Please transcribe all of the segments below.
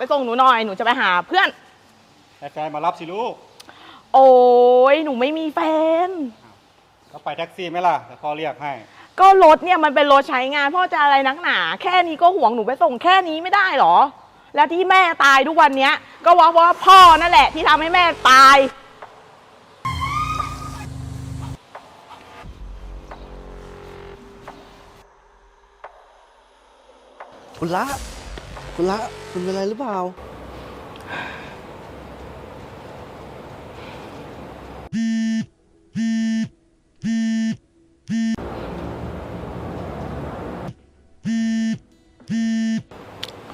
ไปส่งหนูหน่อย หนูจะไปหาเพื่อน ให้แฟนมารับสิลูกโอ้ยหนูไม่มีแฟนแล้วไปแท็กซี่ไหมล่ะแต่พ่อเรียกให้ ก็รถเนี่ยมันเป็นรถใช้งานพ่อจะอะไรนักหนา แค่นี้ก็ห่วงหนูไปส่งแค่นี้ไม่ได้หรอ แล้วที่แม่ตายทุกวันเนี้ย ก็ว่าว่าพ่อนั่นแหละที่ทำให้แม่ตาย คุณละ คุณละคุณเป็นอะไรหรือเปล่า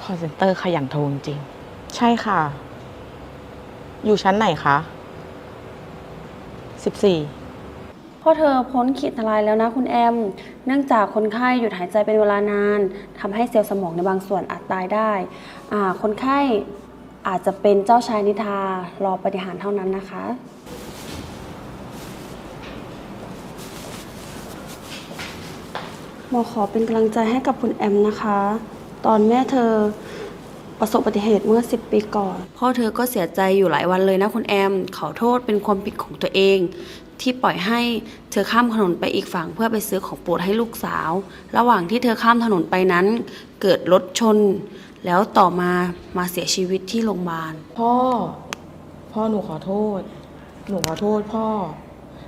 คอเซ็นเตอร์ขยันโทรจริง ใช่ค่ะ อยู่ชั้นไหนคะสิบสี่ พ่อเธอพ้นขีดอันตรายแล้วนะคุณแอม เนื่องจากคนไข้หยุดหายใจเป็นเวลานานทำให้เซลล์สมองในบางส่วนอาจตายได้ คนไข้อาจจะเป็นเจ้าชายนิทารอปฏิหารเท่านั้นนะคะ หมอขอเป็นกำลังใจให้กับคุณแอมนะคะ ตอนแม่เธอ ประสบอุบัติเหตุเมื่อ 10 ปีก่อน พ่อเธอก็เสียใจอยู่หลายวันเลยนะคุณแอม ขอโทษเป็นความผิดของตัวเอง ที่ปล่อยให้เธอข้ามถนนไปอีกฝั่งเพื่อไปซื้อของโปรดให้ลูกสาว ระหว่างที่เธอข้ามถนนไปนั้น เกิดรถชน แล้วต่อมามาเสียชีวิตที่โรงพยาบาล พ่อ พ่อหนูขอโทษ หนูขอโทษพ่อ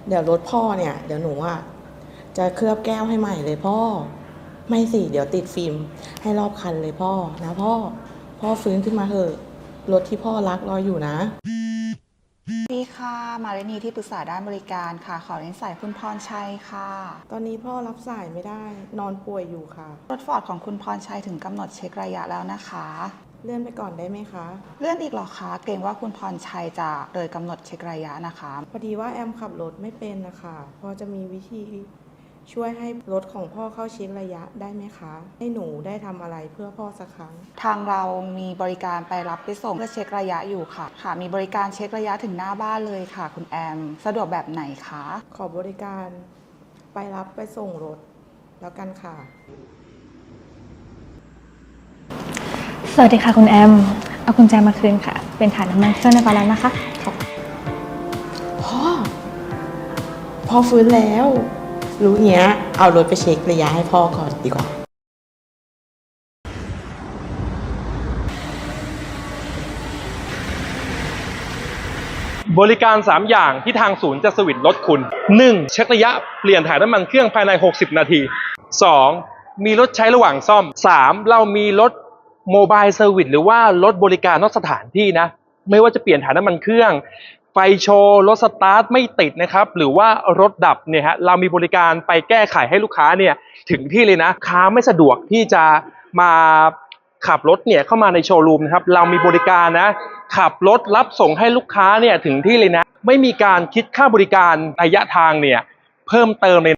เดี๋ยวรถพ่อเนี่ย เดี๋ยวหนูอะจะเคลือบแก้วให้ใหม่เลยพ่อ ไม่สิ เดี๋ยวติดฟิล์มให้รอบคันเลยพ่อนะพ่อ พ่อฟื้นขึ้นมาเถอะรถที่พ่อรักรออยู่นะสวัสดีค่ะ มาเลนีที่ปรึกษาด้านบริการค่ะ ขอเรียนสายคุณพรชัยค่ะ ตอนนี้พ่อรับสายไม่ได้ นอนป่วยอยู่ค่ะ รถฟอร์ดของคุณพรชัยถึงกำหนดเช็คระยะแล้วนะคะ เลื่อนไปก่อนได้ไหมคะ เลื่อนอีกเหรอคะ เกรงว่าคุณพรชัยจะเลยกำหนดเช็คระยะนะคะ พอดีว่าแอมขับรถไม่เป็นนะคะ พอจะมีวิธี ช่วยให้รถของพ่อเข้าเช็คระยะได้ไหมคะ ให้หนูได้ทำอะไรเพื่อพ่อสักครั้ง ทางเรามีบริการไปรับไปส่งเพื่อเช็คระยะอยู่ค่ะ ค่ะ มีบริการเช็คระยะถึงหน้าบ้านเลยค่ะ คุณแอม สะดวกแบบไหนคะ ขอบริการไปรับไปส่งรถแล้วกันค่ะ สวัสดีค่ะคุณแอม เอากุญแจมาคืนค่ะ เป็นฐานน้ำมันเครื่องในบาลานซ์นะคะขอบพ่อพ่อฟื้นแล้ว รู้เนี้ย เอารถไปเช็คระยะให้พ่อก่อนดีกว่า บริการ 3 อย่างที่ทางศูนย์จะสวิตช์รถคุณ 1. เช็คระยะเปลี่ยนถ่ายน้ำมันเครื่องภายใน 60 นาที 2. มีรถใช้ระหว่างซ่อม 3. เรามีรถโมบายเซอร์วิสหรือว่ารถบริการนอกสถานที่นะ ไม่ว่าจะเปลี่ยนถ่ายน้ำมันเครื่อง ฟโชว์รถสตาร์ทไม่ติดนะครับ หรือว่ารถดับเนี่ยฮะเรามีบริการไปแก้ไขให้ลูกค้าเนี่ยถึงที่เลยนะค้าไม่สะดวกที่จะมาขับรถเนี่ยเข้ามาในโชว์รูมนะครับเรามีบริการนะ ขับรถรับส่งให้ลูกค้าเนี่ยถึงที่เลยนะ ไม่มีการคิดค่าบริการระยะทางเนี่ยเพิ่มเติมเลย